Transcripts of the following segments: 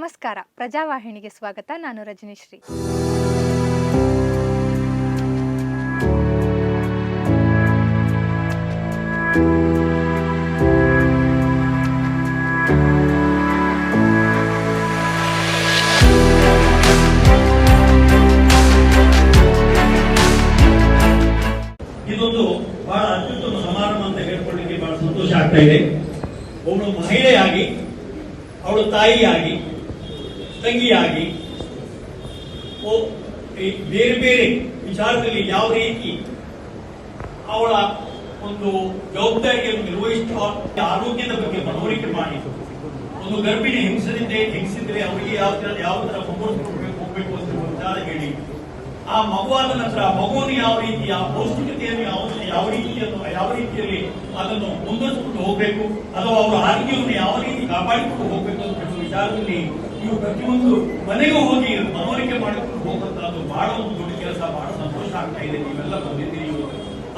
ನಮಸ್ಕಾರ. ಪ್ರಜಾವಾಹಿನಿಗೆ ಸ್ವಾಗತ. ನಾನು ರಜನಿಶ್ರೀ. ಇದೊಂದು ಬಹಳ ಅತ್ಯುತ್ತಮ ಸಮಾರಂಭ ಅಂತ ಹೇಳ್ಕೊಳ್ಳಿಕ್ಕೆ ಬಹಳ ಸಂತೋಷ ಆಗ್ತಾ ಇದೆ. ಅವಳು ಮಹಿಳೆಯಾಗಿ, ಅವಳು ತಾಯಿಯಾಗಿ ತಂಗಿಯಾಗಿ ಬೇರೆ ಬೇರೆ ವಿಚಾರದಲ್ಲಿ ಯಾವ ರೀತಿ ಅವಳ ಒಂದು ಜವಾಬ್ದಾರಿಯನ್ನು ನಿರ್ವಹಿಸುವ ಆರೋಗ್ಯದ ಬಗ್ಗೆ ಮನವರಿಕೆ ಮಾಡಿ, ಒಂದು ಗರ್ಭಿಣಿ ಹಿಂಸದಿಂದ ಹಿಂಸಿದ್ರೆ ಅವರಿಗೆ ಯಾವ ತರ ಯಾವ ತರ ಹೋಗಬೇಕು ಹೋಗ್ಬೇಕು ಅಂತ ಹೇಳಿ, ಆ ಮಗುವಾದ ನಂತರ ಮಗುವನ್ನು ಯಾವ ರೀತಿ, ಆ ಪೌಷ್ಟಿಕತೆಯನ್ನು ಯಾವ ಯಾವ ರೀತಿಯನ್ನು ಯಾವ ರೀತಿಯಲ್ಲಿ ಅದನ್ನು ಮುಂದುವರಿಸಿಕೊಂಡು ಹೋಗ್ಬೇಕು, ಅಥವಾ ಅವರ ಆರೋಗ್ಯವನ್ನು ಯಾವ ರೀತಿ ಕಾಪಾಡಿಕೊಂಡು ಹೋಗ್ಬೇಕು ಅಂತ ವಿಚಾರದಲ್ಲಿ ನೀವು ಪ್ರತಿಯೊಂದು ಮನೆಗೂ ಹೋಗಿ ಮನವರಿಕೆ ಮಾಡಿಕೊಂಡು ಹೋಗುವಂತಹದ್ದು ಬಹಳ ಒಂದು ದೊಡ್ಡ ಕೆಲಸ ಬಹಳ ಸಂತೋಷ ಆಗ್ತಾ ಇದೆ. ನೀವೆಲ್ಲ ಬಂದಿದ್ದೀರಿ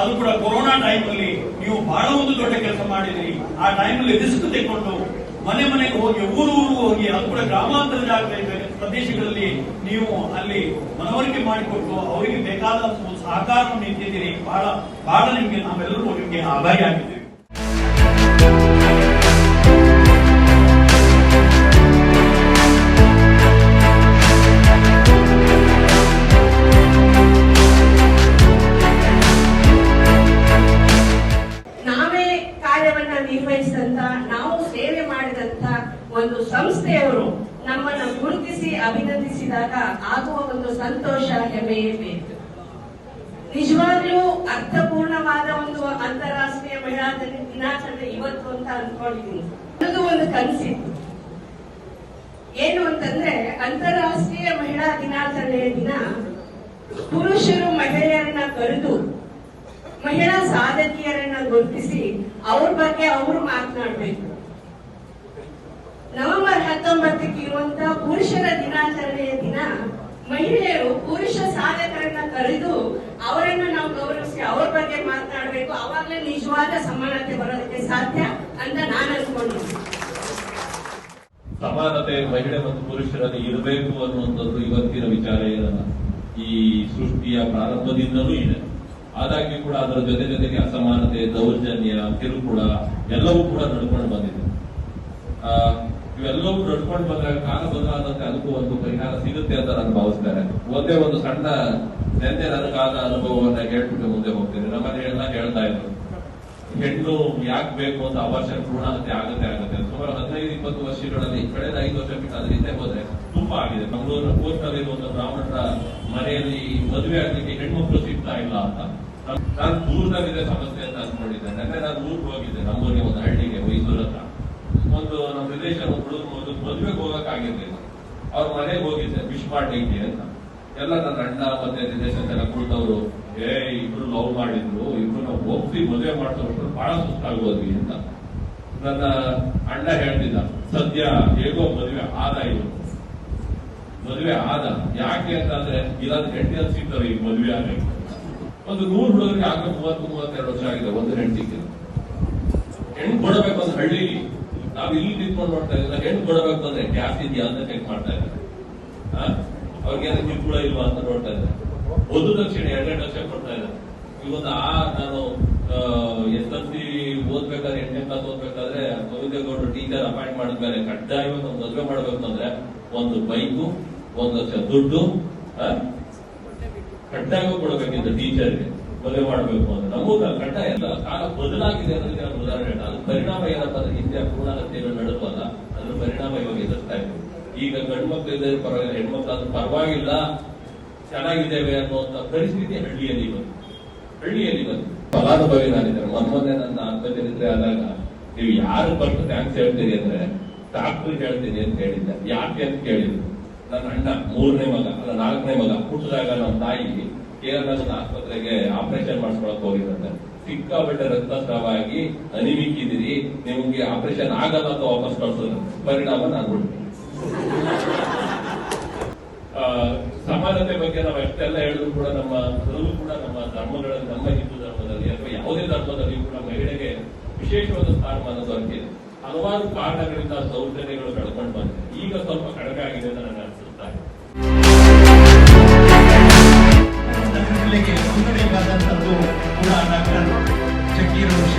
ಅದು ಕೂಡ ಕೊರೋನಾ ಟೈಮ್ ಅಲ್ಲಿ ನೀವು ಬಹಳ ಒಂದು ದೊಡ್ಡ ಕೆಲಸ ಮಾಡಿದಿರಿ ಆ ಟೈಮ್ ಅಲ್ಲಿ ರಿಸ್ಕ್ ತೆಗೆದುಕೊಂಡು ಮನೆ ಮನೆಗೆ ಹೋಗಿ, ಊರು ಊರು ಹೋಗಿ, ಅದು ಕೂಡ ಗ್ರಾಮಾಂತರ ಜಾಗ ಪ್ರದೇಶಗಳಲ್ಲಿ ನೀವು ಅಲ್ಲಿ ಮನವರಿಕೆ ಮಾಡಿಕೊಟ್ಟು ಅವರಿಗೆ ಬೇಕಾದ ಸಹಕಾರ ಸಹಕಾರವನ್ನು ನೀಡಿದ್ದೀರಿ ಬಹಳ ಬಹಳ ನಿಮಗೆ, ನಾವೆಲ್ಲರೂ ನಿಮಗೆ ಆಭಾರಿ ಆಗಿದ್ದೀವಿ. ಒಂದು ಸಂಸ್ಥೆಯವರು ನಮ್ಮನ್ನು ಗುರುತಿಸಿ ಅಭಿನಂದಿಸಿದಾಗ ಆಗುವ ಒಂದು ಸಂತೋಷ ಹೆಮ್ಮೆಯೇ ಬೇಕು ನಿಜವಾಗ್ಲೂ ಅರ್ಥಪೂರ್ಣವಾದ ಒಂದು ಅಂತಾರಾಷ್ಟ್ರೀಯ ಮಹಿಳಾ ದಿನ- ದಿನಾಚರಣೆ ಇವತ್ತು ಅಂತ ಅನ್ಕೊಂಡಿದ್ದೀನಿ. ಅದು ಒಂದು ಕನಸಿತ್ತು. ಏನು ಅಂತಂದ್ರೆ, ಅಂತಾರಾಷ್ಟ್ರೀಯ ಮಹಿಳಾ ದಿನಾಚರಣೆಯ ದಿನ ಪುರುಷರು ಮಹಿಳೆಯರನ್ನ ಕರೆದು, ಮಹಿಳಾ ಸಾಧಕಿಯರನ್ನ ಗುರುತಿಸಿ ಅವ್ರ ಬಗ್ಗೆ ಅವರು ಮಾತನಾಡಬೇಕು. ನವೆಂಬರ್ ಹತ್ತೊಂಬತ್ತಕ್ಕೆ ಇರುವಂತಹ ಪುರುಷರ ದಿನಾಚರಣೆಯ ದಿನ, ಮಹಿಳೆಯರು ಪುರುಷ ಸಾಧಕರನ್ನ ಕರೆದು ಅವರನ್ನು ನಾವು ಗೌರವಿಸಿ ಅವ್ರ ಬಗ್ಗೆ ಮಾತನಾಡಬೇಕು. ಅವಾಗಲೇ ನಿಜವಾದ ಸಮಾನತೆ ಬರೋದಕ್ಕೆ ಸಾಧ್ಯ ಅಂತ ನಾನು ಅನ್ಕೊಂಡು ಸಮಾನತೆ ಮಹಿಳೆ ಮತ್ತು ಪುರುಷರಲ್ಲಿ ಇರಬೇಕು ಅನ್ನುವಂಥದ್ದು ಇವತ್ತಿನ ವಿಚಾರ ಏನಲ್ಲ. ಈ ಸೃಷ್ಟಿಯ ಪ್ರಾರಂಭದಿಂದಲೂ ಇದೆ. ಆದಾಗ್ಯೂ ಕೂಡ ಅದರ ಜೊತೆ ಜೊತೆಗೆ ಅಸಮಾನತೆ, ದೌರ್ಜನ್ಯ, ಕಿರುಕುಳ ಎಲ್ಲವೂ ಕೂಡ ನಡ್ಕೊಂಡು ಬಂದಿದೆ. ಇವೆಲ್ಲವೂ ನಡ್ಕೊಂಡು ಬಂದಾಗ ಕಾಲ ಬದಲಾದಂತೆ ಅದಕ್ಕೂ ಒಂದು ಪರಿಹಾರ ಸಿಗುತ್ತೆ ಅಂತ ನಾನು ಭಾವಿಸ್ತೇನೆ ಒಂದೇ ಒಂದು ಸಣ್ಣ ನೆನ್ನೆ ನನಗಾದ ಅನುಭವವನ್ನ ಹೇಳ್ಬಿಟ್ಟು ಮುಂದೆ ಹೋಗ್ತೀನಿ. ನಮ್ಮನೆ ಎಲ್ಲ ಹೇಳ್ತಾ ಇದ್ರು. ಹೆಣ್ಣು ಯಾಕೆ ಬೇಕು ಅಂತ ಅವಶ್ಯ ಪೂರ್ಣ ಆಗುತ್ತೆ ಆಗುತ್ತೆ. ಸುಮಾರು ಹದಿನೈದು, ಇಪ್ಪತ್ತು ವರ್ಷಗಳಲ್ಲಿ, ಕಳೆದ ಐದು ವರ್ಷ ಬಿಟ್ಟು ಅದ್ರ ಹಿಂದೆ ಹೋದ್ರೆ ತುಂಬಾ ಆಗಿದೆ. ಮಂಗಳೂರಿನ ಕೋರ್ಟ್ನಲ್ಲಿ ಒಂದು ಬ್ರಾಹ್ಮಣರ ಮನೆಯಲ್ಲಿ ಮದುವೆ ಆಗ್ಲಿಕ್ಕೆ ಹೆಣ್ಮಕ್ಳು ಸಿಗ್ತಾ ಇಲ್ಲ ಅಂತ. ನಾನ್- ದೂರದಲ್ಲಿದೆ ಸಮಸ್ಯೆ ಅಂತ ಅನ್ಕೊಂಡಿದ್ದೆ. ನೆನ್ನೆ ನಾನು ಊರಿಗೆ ಹೋಗಿದ್ದೆ ನಮ್ಮೂರಿಗೆ ಒಂದು ಹಳ್ಳಿಗೆ, ಮೈಸೂರು ಒಂದು ನಮ್ಮ ರಿಲೇಷನ್ ಹುಡುಗರು ಒಂದು ಮದುವೆಗೆ ಹೋಗಕ್ ಆಗಿರ್ಲಿಲ್ಲ ಅವ್ರ ಮನೆಗೆ ಹೋಗಿದ್ದೆ ವಿಶ್ ಮಾಡ್ಲಿಕ್ಕೆ ಅಂತ. ಎಲ್ಲ ನನ್ನ ಅಣ್ಣ, ಮತ್ತೆ ರಿಲೇಷನ್ಸ್ ಎಲ್ಲ ಕುಳಿತವ್ರು ಏ ಇಬ್ರು ಲವ್ ಮಾಡಿದ್ರು, ಇಬ್ರು ನಾವು ಹೋಗ್ತಿ ಮದುವೆ ಮಾಡ್ತವ್ರು ಬಹಳ ಸುಸ್ತಾಗೋದ್ವಿ ಅಂತ. ನನ್ನ ಅಣ್ಣ ಹೇಳ್ತಿದ್ದ, ಸದ್ಯ ಹೇಗೋ ಮದುವೆ ಆದ ಇವರು ಮದುವೆ ಆದ. ಯಾಕೆ ಅಂತಂದ್ರೆ ಹೆಂಡತಿ ಸಿಗ್ತಾರೆ ಈಗ ಮದುವೆ ಆಗಬೇಕು ಒಂದು ನೂರು ಹುಡುಗರಿಗೆ ಆಗ ಮೂವತ್ತು, ಮೂವತ್ತೆರಡು ವರ್ಷ ಆಗಿದೆ, ಒಂದು ಹೆಂಡತಿಗೆ. ಹೆಣ್ಣು ಕೊಡಬೇಕು ಒಂದು ಹಳ್ಳಿಲಿ ನಾವು ಇಲ್ಲಿ ನಿಂತ್ಕೊಂಡು ನೋಡ್ತಾ ಇದ್ರೆ ಹೆಣ್ಣು ಕೊಡಬೇಕು ಅಂದ್ರೆ ಗ್ಯಾಸ್ ಇದೆಯಾ ಅಂತ ಚೆಕ್ ಮಾಡ್ತಾ ಇದ್ದಾರೆ. ಅವ್ರಿಗೆ ಕಿರುಕುಳ ಇಲ್ವಾ ಅಂತ ನೋಡ್ತಾ ಇದ್ದಾರೆ. ಒಂದು ಲಕ್ಷ ಎರಡೆರಡು ಲಕ್ಷ ಕೊಡ್ತಾ ಇದ್ದಾರೆ. ಇವತ್ತು ಆ ನಾನು ಎಸ್ ಎಲ್ ಸಿ ಓದ್ಬೇಕಾದ್ರೆ, ಎಂಟನೇ ಕ್ಲಾಸ್ ಓದ್ಬೇಕಾದ್ರೆ ಗೋವಿಂದೇಗೌಡರು ಟೀಚರ್ ಅಪಾಯಿಂಟ್ ಮಾಡಿದ್ಮೇಲೆ ಕಡ್ಡಾಯವಾಗಿ ಒಂದು ಮದುವೆ ಮಾಡ್ಬೇಕು ಅಂದ್ರೆ ಒಂದು ಬೈಕು, ಒಂದು ಲಕ್ಷ ದುಡ್ಡು ಕಡ್ಡಾಯವಾಗಿ ಕೊಡಬೇಕಿತ್ತು ಟೀಚರ್ಗೆ ಮದುವೆ ಮಾಡಬೇಕು ಅಂದ್ರೆ ನಮಗೂ ಕಡ್ಡಾಯ ಎಲ್ಲ ಕಾಲ ಬದಲಾಗಿದೆ ಅನ್ನೋದಕ್ಕೆ ನಾನು ಉದಾಹರಣೆ ಹೇಳ ಅದ್ರ ಪರಿಣಾಮ ಏನಪ್ಪ ಅಂದ್ರೆ ಹಿಂದೆ ಪೂರ್ಣ ಹತ್ಯೆಗಳು ನಡೆದವಲ್ಲ ಅದ್ರ ಪರಿಣಾಮ ಇವಾಗ ಎದುರ್ತಾ ಇದೆ. ಈಗ ಗಂಡು ಮಕ್ಕಳು ಇದ್ದರೆ ಪರವಾಗಿಲ್ಲ ಹೆಣ್ಮಕ್ಳು ಪರವಾಗಿಲ್ಲ, ಚೆನ್ನಾಗಿದ್ದೇವೆ ಅನ್ನುವಂತ ಪರಿಸ್ಥಿತಿ ಹಳ್ಳಿಯಲ್ಲಿ ಬಂತು. ಹಳ್ಳಿಯಲ್ಲಿ ಬಂತು. ಫಲಾನುಭವಿ ನಾನಿದ್ದಾರೆ ಮೊನ್ನೆ ನನ್ನ ಆತ್ಮಚರಿತ್ರೆ ಆದಾಗ ನೀವು ಯಾರು ಬರ್ತು ಥ್ಯಾಂಕ್ಸ್ ಹೇಳ್ತೀರಿ ಅಂದ್ರೆ ಡಾಕ್ಟರ್ ಹೇಳ್ತೀನಿ ಅಂತ ಹೇಳಿದ್ದೆ. ಯಾಕೆ ಅಂತ ಕೇಳಿದ್ರು. ನನ್ನ ಅಣ್ಣ, ಮೂರನೇ ಮಗ, ಅಲ್ಲ ನಾಲ್ಕನೇ ಮಗ, ಹುಟ್ಟಿದಾಗ ನಮ್ಮ ತಾಯಿ ಕೇರಳದ ಆಸ್ಪತ್ರೆಗೆ ಆಪರೇಷನ್ ಮಾಡಿಸ್ಕೊಳಕ್ ಹೋಗಿದ್ದಂತೆ ಸಿಕ್ಕಾಪಟ್ಟೆ ರಕ್ತಸ್ರಾವ ಆಗಿ ನಿಮ್ಗೆ ಆಪರೇಷನ್ ಆಗಲ್ಲ ಅಂತ ವಾಪಸ್ ಕಳ್ಸೋದು. ಪರಿಣಾಮ ನಾನು ಸಮಾನತೆ ಬಗ್ಗೆ ನಾವು ಎಷ್ಟೆಲ್ಲ ಹೇಳಿದ್ರು ಕೂಡ ನಮ್ಮ ಅದರಲ್ಲೂ ಕೂಡ ನಮ್ಮ ಧರ್ಮಗಳಲ್ಲಿ ನಮ್ಮ ಹಿಂದೂ ಧರ್ಮದಲ್ಲಿ ಅಥವಾ ಯಾವುದೇ ಧರ್ಮದಲ್ಲಿ ಕೂಡ ಮಹಿಳೆಗೆ ವಿಶೇಷವಾದ ಸ್ಥಾನಮಾನ ದೊರಕಿದೆ ಹಲವಾರು ಕಾರಣಗಳಿಂದ ದೌರ್ಜನ್ಯಗಳು